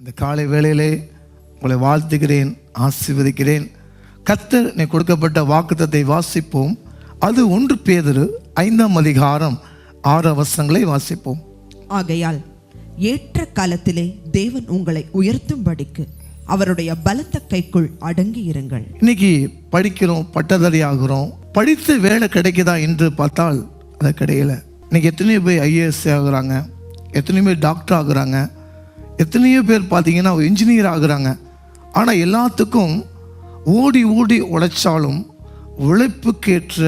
இந்த காலை வேளையிலே உங்களை வாழ்த்துகிறேன் ஆசீர்வதிக்கிறேன். கத்தர் நீ கொடுக்கப்பட்ட வாக்குத்தத்தை வாசிப்போம். அது ஒன்று பேதரு ஐந்தாம் அதிகாரம் ஆறு அவசரங்களை வாசிப்போம். ஆகையால் ஏற்ற காலத்திலே தேவன் உங்களை உயர்த்தும்படிக்கு அவருடைய பலத்த கைக்குள் அடங்கி இருங்கள். இன்னைக்கு படிக்கிறோம் பட்டதாரி ஆகிறோம் படித்து வேலை கிடைக்குதா என்று பார்த்தால் அது கிடையல. இன்னைக்கு எத்தனையோ பேர் ஐஏஎஸ் ஆகுறாங்க எத்தனையோ பேர் டாக்டர் ஆகுறாங்க. எத்தனையோ பேர் பார்த்தீங்கன்னா இன்ஜினியர் ஆகுறாங்க. ஆனால் எல்லாத்துக்கும் ஓடி ஓடி உழைச்சாலும் உழைப்புக்கேற்ற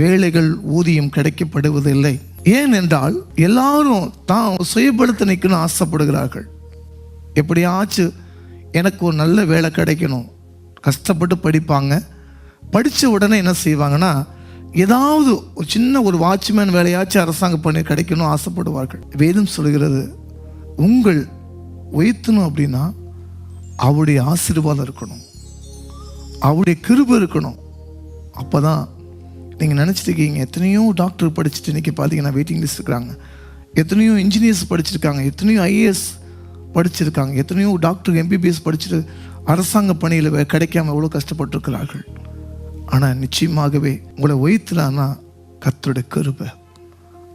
வேலைகள் ஊதியம் கிடைக்கப்படுவதில்லை. ஏன் என்றால் எல்லாரும் தான் சுயப்படுத்த நிற்கணும்னு ஆசைப்படுகிறார்கள். எப்படியாச்சும் எனக்கு ஒரு நல்ல வேலை கிடைக்கணும். கஷ்டப்பட்டு படிப்பாங்க. படித்த உடனே என்ன செய்வாங்கன்னா ஏதாவது ஒரு சின்ன ஒரு வாட்ச்மேன் வேலையாச்சும் அரசாங்க பணி கிடைக்கணும் ஆசைப்படுவார்கள். வேதம் சொல்கிறது உங்கள் உயர்த்தணும் அப்படின்னா அவருடைய ஆசீர்வாதம் இருக்கணும். அவருடைய கிருபை இருக்கணும். அப்போ தான் நீங்கள் நினச்சிருக்கீங்க எத்தனையோ டாக்டர் படிச்சுட்டு இன்றைக்கி பார்த்தீங்கன்னா வெயிட்டிங் லிஸ்ட் இருக்கிறாங்க. எத்தனையோ இன்ஜினியர்ஸ் படிச்சிருக்காங்க எத்தனையோ ஐஏஎஸ் படிச்சிருக்காங்க எத்தனையோ டாக்டர் எம்பிபிஎஸ் படிச்சுட்டு அரசாங்க பணியில் வே- கிடைக்காம எவ்வளோ கஷ்டப்பட்டிருக்கிறார்கள். ஆனால் நிச்சயமாகவே உங்களை உயர்த்தினான்னா கத்தோட கருப்பை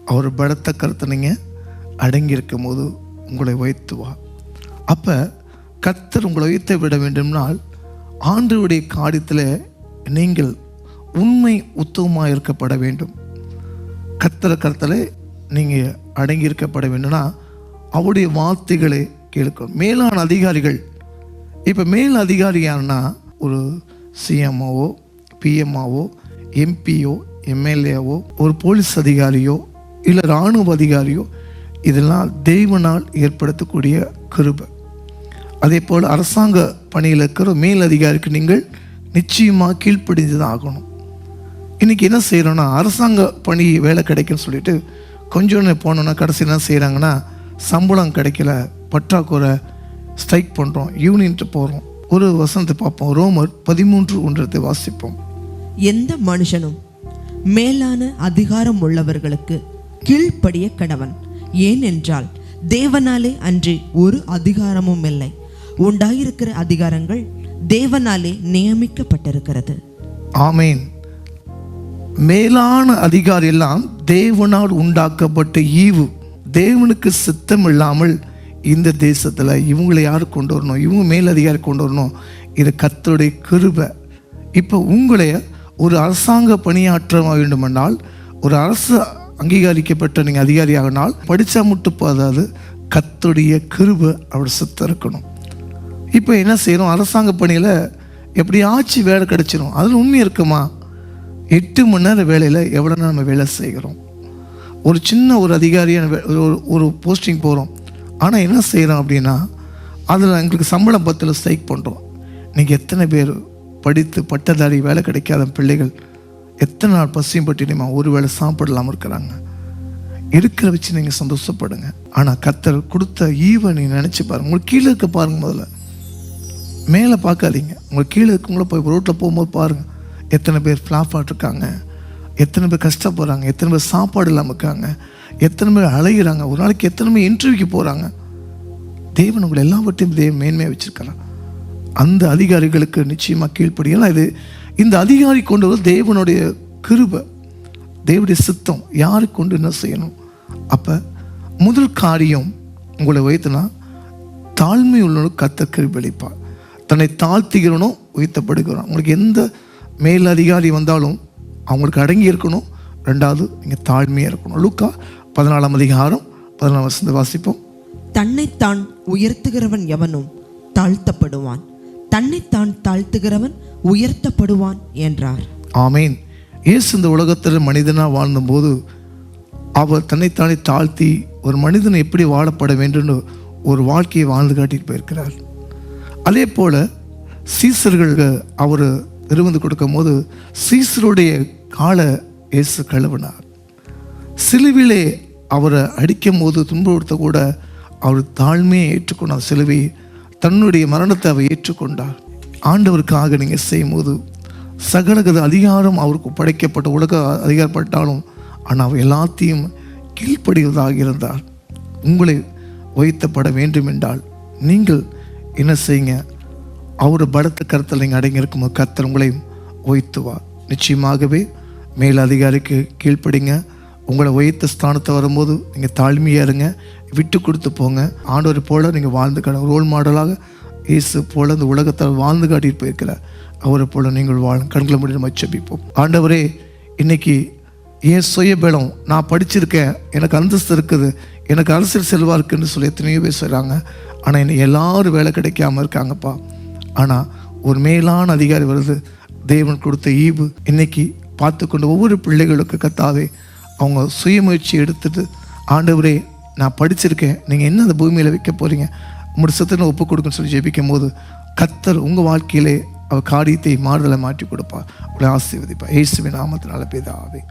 அவர் பலத்த கருத்தை நீங்கள் போது உங்களை உயர்த்துவா அப்போ கத்தர் உங்களை உயர்த்த விட வேண்டும்னால் ஆண்டுடைய காரியத்தில் நீங்கள் உண்மை உத்தவமாக இருக்கப்பட வேண்டும். கர்த்தர கருத்தில் நீங்கள் அடங்கி இருக்கப்பட வேண்டும்னா அவருடைய வார்த்தைகளை கேட்கணும் மேலான அதிகாரிகள். இப்போ மேல் அதிகாரி யாருன்னா ஒரு சிஎம்ஓவோ பிஎம்ஓவோ எம்பியோ எம்எல்ஏவோ ஒரு போலீஸ் அதிகாரியோ இல்லை இராணுவ அதிகாரியோ இதெல்லாம் தெய்வனால் ஏற்படுத்தக்கூடிய கிருபை. அதே போல் அரசாங்க பணியில் இருக்கிற மேல் அதிகாரிக்கு நீங்கள் நிச்சயமாக கீழ்ப்படிஞ்சு தான் ஆகணும் இன்றைக்கி என்ன செய்கிறோன்னா அரசாங்க பணி வேலை கிடைக்குன்னு சொல்லிட்டு கொஞ்சம் நேரம் போனோன்னா கடைசி என்ன செய்கிறாங்கன்னா சம்பளம் கிடைக்கல பற்றாக்குறை ஸ்ட்ரைக் பண்ணுறோம் யூனியன்ட்டு போகிறோம் ஒரு வசனத்தை பார்ப்போம் ரோமர் பதிமூன்று ஒன்றத்தை வாசிப்போம். எந்த மனுஷனும் மேலான அதிகாரம் உள்ளவர்களுக்கு கீழ்ப்படிய கடவன் ஏனென்றால் தேவனாலே அன்றி ஒரு அதிகாரமும் இல்லை. உண்டாயிருக்கிற அதிகாரங்கள் தேவனாலே நியமிக்கப்பட்டிருக்கிறது. ஆமேன். மேலான அதிகாரி எல்லாம் தேவனால் உண்டாக்கப்பட்ட ஈவு. தேவனுக்கு சித்தம் இல்லாமல் இந்த தேசத்தில் இவங்களை யார் கொண்டு வரணும்? இவங்க மேல் அதிகாரி கொண்டு வரணும். இது கத்தருடைய கிருபை. இப்போ உங்களை ஒரு அரசாங்க பணியாற்ற வேண்டுமென்றால் ஒரு அரசு அங்கீகரிக்கப்பட்ட நீங்கள் அதிகாரியாகனால் படித்தா மட்டும் போதாது கத்துடைய கிருபை அவர் சித்தம் இருக்கணும். இப்போ என்ன செய்கிறோம் அரசாங்க பணியில் எப்படியாச்சும் வேலை கிடைச்சிரும்? அதில் உண்மை இருக்குமா? எட்டு மணி நேரம் வேலையில் எவ்வளோ நேரம் நம்ம வேலை செய்கிறோம்? ஒரு சின்ன ஒரு அதிகாரியான வே- ஒரு ஒரு போஸ்டிங் போகிறோம் ஆனால் என்ன செய்கிறோம் அப்படின்னா அதில் எங்களுக்கு சம்பளம் பத்தில் ஸ்ட்ரைக் பண்ணுறோம் நீங்கள் எத்தனை பேர் படித்து பட்டதாரி வேலை கிடைக்காத பிள்ளைகள் எத்தனை நாள் பசியும் பட்டினியுமா ஒரு வேளை சாப்பிடலாமல் இருக்கிறாங்க? இருக்கிற வச்சு நீங்கள் சந்தோஷப்படுங்க. ஆனால் கத்தர் கொடுத்த ஈவை நீங்கள் நினச்சி பாருங்கள் உங்களுக்கு கீழே இருக்க பாருங்கள் முதல்ல. மேலே பார்க்காதீங்க. உங்கள் கீழே இருக்கவங்கள போய் ரோட்டில் போகும்போது பாருங்கள் எத்தனை பேர் ஃப்ளாப் இருக்காங்க. எத்தனை பேர் கஷ்டப்படுறாங்க. எத்தனை பேர் சாப்பாடு இல்லாமல் இருக்காங்க. எத்தனை பேர் அலைகிறாங்க ஒரு நாளைக்கு எத்தனை பேர் இன்டர்வியூக்கு போகிறாங்க தேவன் உங்களை எல்லாவற்றையும் தேவன் மேன்மையாக வச்சுருக்கிறான் அந்த அதிகாரிகளுக்கு நிச்சயமாக கீழ்ப்படியலாம். இது இந்த அதிகாரி கொண்டு வர தேவனுடைய கிருபை. தேவனுடைய சித்தம். யாருக்கு கொண்டு என்ன செய்யணும்? அப்போ முதல் காரியம் உங்களை வைத்துனா தாழ்மை உள்ளவனுக்கு கத்த கிருபளிப்பார் தன்னை தாழ்த்துகிறவனோ உயர்த்தப்படுகிறான். உங்களுக்கு எந்த மேல் அதிகாரி வந்தாலும் அவங்களுக்கு அடங்கி இருக்கணும். ரெண்டாவது நீங்கள் தாழ்மையாக இருக்கணும். லூக்கா பதினாலாம் அதிகாரம் பதினாலாம் வசந்த வாசிப்போம். தன்னைத்தான் உயர்த்துகிறவன் எவனும் தாழ்த்தப்படுவான். தன்னைத்தான் தாழ்த்துகிறவன் உயர்த்தப்படுவான் என்றார். ஆமேன். இயேசு இந்த உலகத்தில் மனிதனாக வாழ்ந்தபோது அவர் தன்னைத்தானே தாழ்த்தி ஒரு மனிதன் எப்படி வாழப்பட வேண்டும்னு ஒரு வாழ்க்கையை வாழ்ந்து காட்டிட்டு போயிருக்கிறார். அதே போல் சீசர்களுக்கு அவர் இருந்து கொடுக்கும் போது சீசருடைய காலை இயேசு கழுவினார். சிலுவிலே அவரை அடிக்கும் போது துன்புறுத்த கூட அவர் தாழ்மையை ஏற்றுக்கொண்டார். சிலுவை தன்னுடைய மரணத்தை அவர் ஏற்றுக்கொண்டார். ஆண்டவருக்காக நீங்கள் செய்யும்போது சகலகத அதிகாரம் அவருக்கு படைக்கப்பட்ட உலக அதிகாரப்பட்டாலும் ஆனால் அவர் எல்லாத்தையும் கீழ்ப்படுவதாக இருந்தார். உங்களை உயர்த்தப்பட வேண்டும் என்றால் நீங்கள் என்ன செய்யுங்க? அவர் பலத்த கருத்தில் நீங்கள் அடங்கியிருக்கும் கர்த்தர் உங்களையும் உயர்த்துவார். நிச்சயமாகவே மேல் அதிகாரிக்கு கீழ்ப்படிங்க. உங்களை உயர்த்த ஸ்தானத்தை வரும்போது நீங்கள் தாழ்மையாக இருங்க. விட்டு கொடுத்து போங்க. ஆண்டவர் போல நீங்கள் வாழ்ந்து காட்டுங்க ரோல் மாடலாக இயேசு போல இந்த உலகத்தால் வாழ்ந்து காட்டிட்டு போயிருக்கிறார் அவரை போல நீங்கள் வாழும். கண்களை மூடி நம்ம ஆண்டவரே இன்னைக்கு என் சுய பலம் நான் படிச்சிருக்கேன். எனக்கு அந்தஸ்து இருக்குது. எனக்கு அரசியல் செல்வா இருக்குன்னு சொல்லி எத்தனையோ பேர் சொல்கிறாங்க ஆனால் இன்னைக்கு எல்லாரும் வேலை கிடைக்காம இருக்காங்கப்பா. ஆனால் ஒரு மேலான அதிகாரி வருது. தேவன் கொடுத்த ஈவு இன்னைக்கு பார்த்து கொண்டு ஒவ்வொரு பிள்ளைகளுக்கு கத்தாவே அவங்க சுயமுயற்சி எடுத்துட்டு ஆண்டவரே நான் படிச்சிருக்கேன். நீங்கள் என்ன அந்த பூமியில் வைக்க போகிறீங்க உங்களோட சத்தனை ஒப்பு கொடுக்குன்னு சொல்லி ஜெபிக்கும் போது கத்தர் உங்கள் வாழ்க்கையிலே அவர் காரியத்தை மாறுதலை மாற்றி கொடுப்பா உங்களை ஆசீர்வதிப்பா ஏசுவின் நாமத்தினால பேதாவே